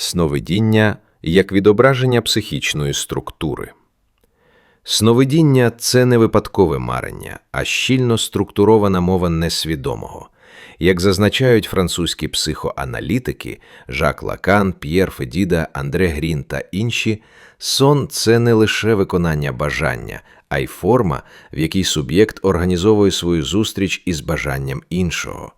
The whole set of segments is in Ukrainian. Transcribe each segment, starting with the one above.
Сновидіння як відображення психічної структури. Сновидіння це не випадкове марення, а щільно структурована мова несвідомого. Як зазначають французькі психоаналітики Жак Лакан, П'єр Федіда, Андре Грін та інші, сон це не лише виконання бажання, а й форма, в якій суб'єкт організовує свою зустріч із бажанням іншого.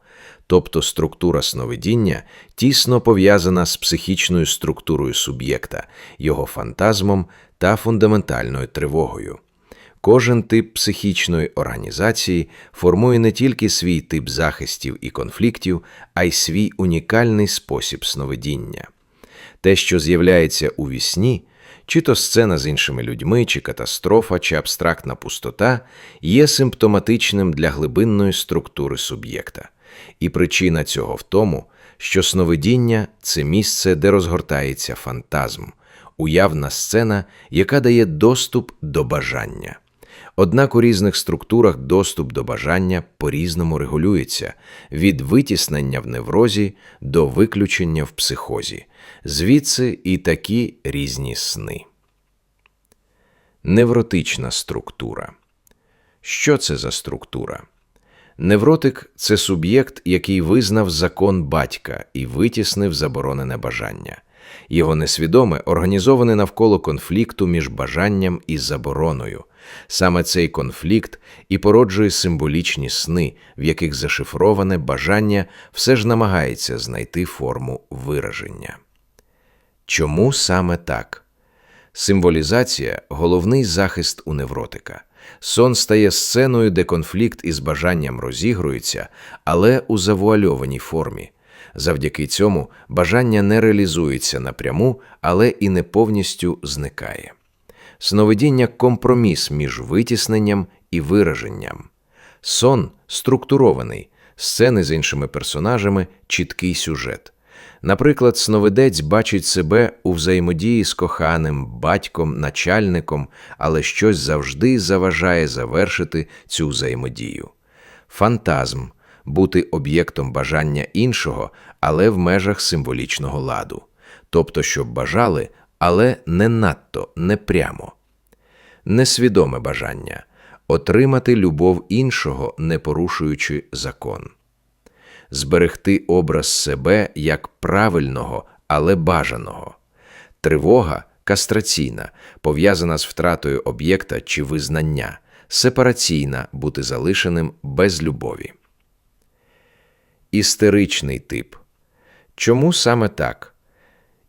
Тобто структура сновидіння тісно пов'язана з психічною структурою суб'єкта, його фантазмом та фундаментальною тривогою. Кожен тип психічної організації формує не тільки свій тип захистів і конфліктів, а й свій унікальний спосіб сновидіння. Те, що з'являється у вісні, чи то сцена з іншими людьми, чи катастрофа, чи абстрактна пустота, є симптоматичним для глибинної структури суб'єкта. І причина цього в тому, що сновидіння це місце, де розгортається фантазм, уявна сцена, яка дає доступ до бажання. Однак у різних структурах доступ до бажання по-різному регулюється від витіснення в неврозі до виключення в психозі, звідси і такі різні сни. Невротична структура. Що це за структура? Невротик це суб'єкт, який визнав закон батька і витіснив заборонене бажання. Його несвідоме організоване навколо конфлікту між бажанням і забороною. Саме цей конфлікт і породжує символічні сни, в яких зашифроване бажання все ж намагається знайти форму вираження. Чому саме так? Символізація головний захист у невротика. Сон стає сценою, де конфлікт із бажанням розігрується, але у завуальованій формі. Завдяки цьому бажання не реалізується напряму, але і не повністю зникає. Сновидіння компроміс між витісненням і вираженням. Сон структурований, сцени з іншими персонажами, чіткий сюжет. Наприклад, сновидець бачить себе у взаємодії з коханим, батьком, начальником, але щось завжди заважає завершити цю взаємодію. Фантазм бути об'єктом бажання іншого, але в межах символічного ладу, тобто, щоб бажали, але не надто, не прямо. Несвідоме бажання отримати любов іншого, не порушуючи закон зберегти образ себе як правильного, але бажаного. Тривога кастраційна, пов'язана з втратою об'єкта чи визнання, сепараційна бути залишеним без любові. Істеричний тип. Чому саме так?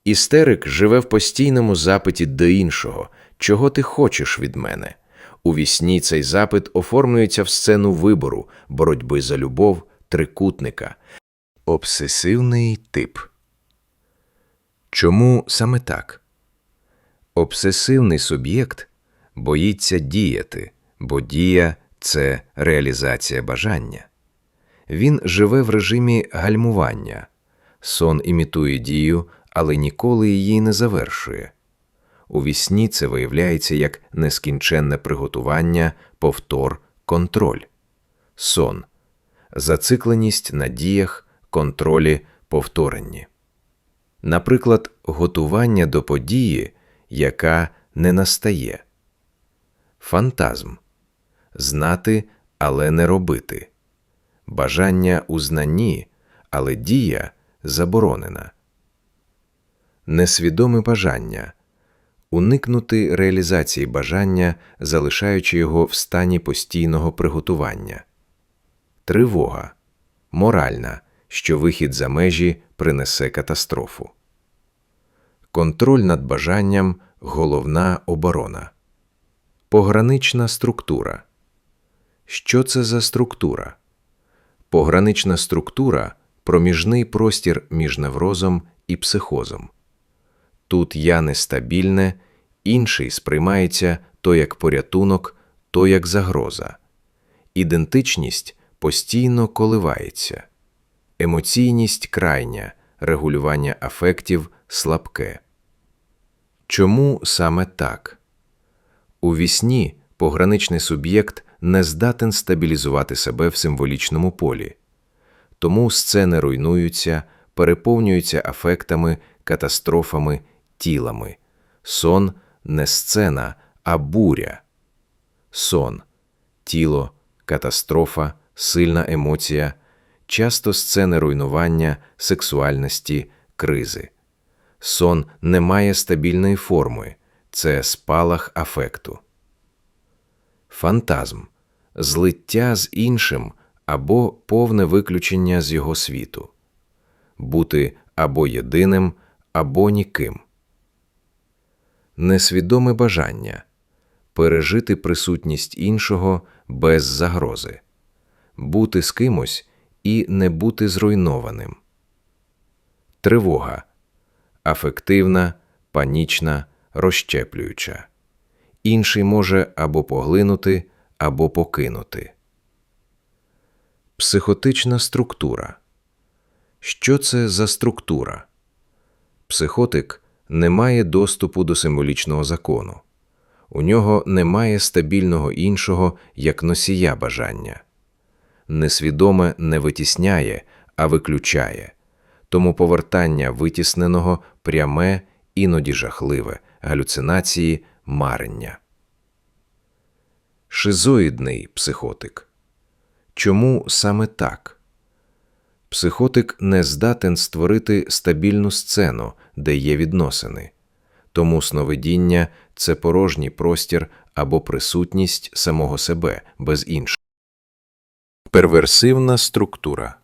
Істерик живе в постійному запиті до іншого, чого ти хочеш від мене. У вісні цей запит оформлюється в сцену вибору, боротьби за любов, трикутника. Обсесивний тип. Чому саме так? Обсесивний суб'єкт боїться діяти, бо дія це реалізація бажання. Він живе в режимі гальмування. Сон імітує дію, але ніколи її не завершує. У вісні це виявляється як нескінченне приготування, повтор, контроль. Сон зацикленість на діях, контролі, повторенні. Наприклад, готування до події, яка не настає, фантазм. Знати, але не робити, бажання у знанні, але дія заборонена, несвідоме бажання. Уникнути реалізації бажання, залишаючи його в стані постійного приготування тривога, моральна, що вихід за межі принесе катастрофу. Контроль над бажанням головна оборона. Погранична структура. Що це за структура? Погранична структура проміжний простір між неврозом і психозом. Тут я нестабільне, інший сприймається то як порятунок, то як загроза. Ідентичність постійно коливається, емоційність крайня, регулювання афектів слабке. Чому саме так? У вісні пограничний суб'єкт не здатен стабілізувати себе в символічному полі, тому сцени руйнуються, переповнюється афектами, катастрофами, тілами. Сон не сцена, а буря. Сон тіло, катастрофа, сильна емоція, часто сцени руйнування, сексуальності, кризи. Сон не має стабільної форми, це спалах афекту. Фантазм злиття з іншим або повне виключення з його світу, бути або єдиним, або ніким. Несвідоме бажання пережити присутність іншого без загрози, бути з кимось і не бути зруйнованим. Тривога афективна, панічна, розщеплююча. Інший може або поглинути, або покинути. Психотична структура. Що це за структура? Психотик не має доступу до символічного закону. У нього немає стабільного іншого як носія бажання. Несвідоме не витісняє, а виключає. Тому повертання витісненого пряме, іноді жахливе, галюцинації, марення. Шизоїдний психотик. Чому саме так? Психотик не здатен створити стабільну сцену, де є відносини. Тому сновидіння це порожній простір або присутність самого себе без іншого. Перверсивна структура.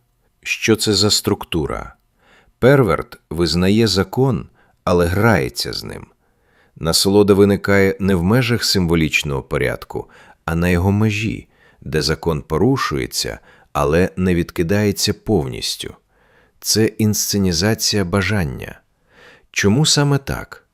Що це за структура? Перверт визнає закон, але грається з ним. Насолода виникає не в межах символічного порядку, а на його межі, де закон порушується, але не відкидається повністю. Це інсценізація бажання. Чому саме так?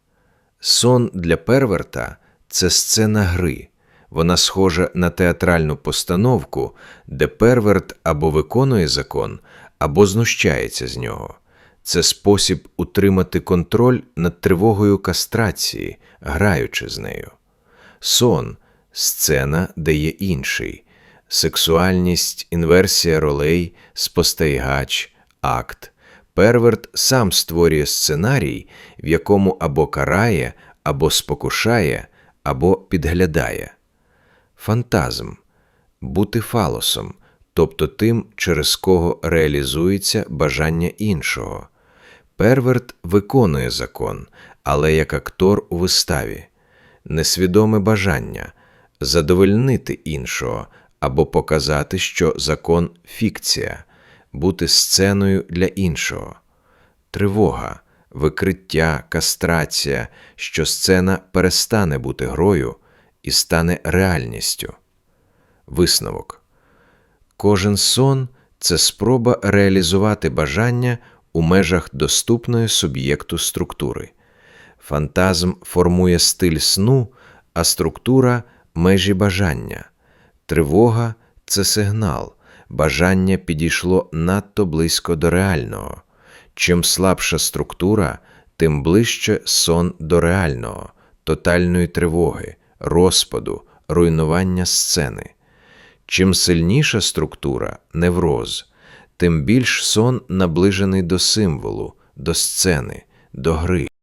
Сон для перверта це сцена гри. Вона схожа на театральну постановку, де перверт або виконує закон, або знущається з нього. Це спосіб утримати контроль над тривогою кастрації, граючи з нею. Сон сцена, де є інший, сексуальність, інверсія ролей, спостерігач, акт. Перверт сам створює сценарій, в якому або карає, або спокушає, або підглядає. Фантазм бути фалосом, тобто тим, через кого реалізується бажання іншого. Перверт виконує закон, але як актор у виставі, несвідоме бажання задовольнити іншого або показати, що закон фікція, бути сценою для іншого, тривога, викриття, кастрація, що сцена перестане бути грою і стане реальністю. Висновок. Кожен сон це спроба реалізувати бажання у межах доступної суб'єкту структури. Фантазм формує стиль сну, а структура межі бажання. Тривога це сигнал. Бажання підійшло надто близько до реального. Чим слабша структура, тим ближче сон до реального, тотальної тривоги, розпаду, руйнування сцени. Чим сильніша структура невроз, тим більш сон наближений до символу, до сцени, до гри.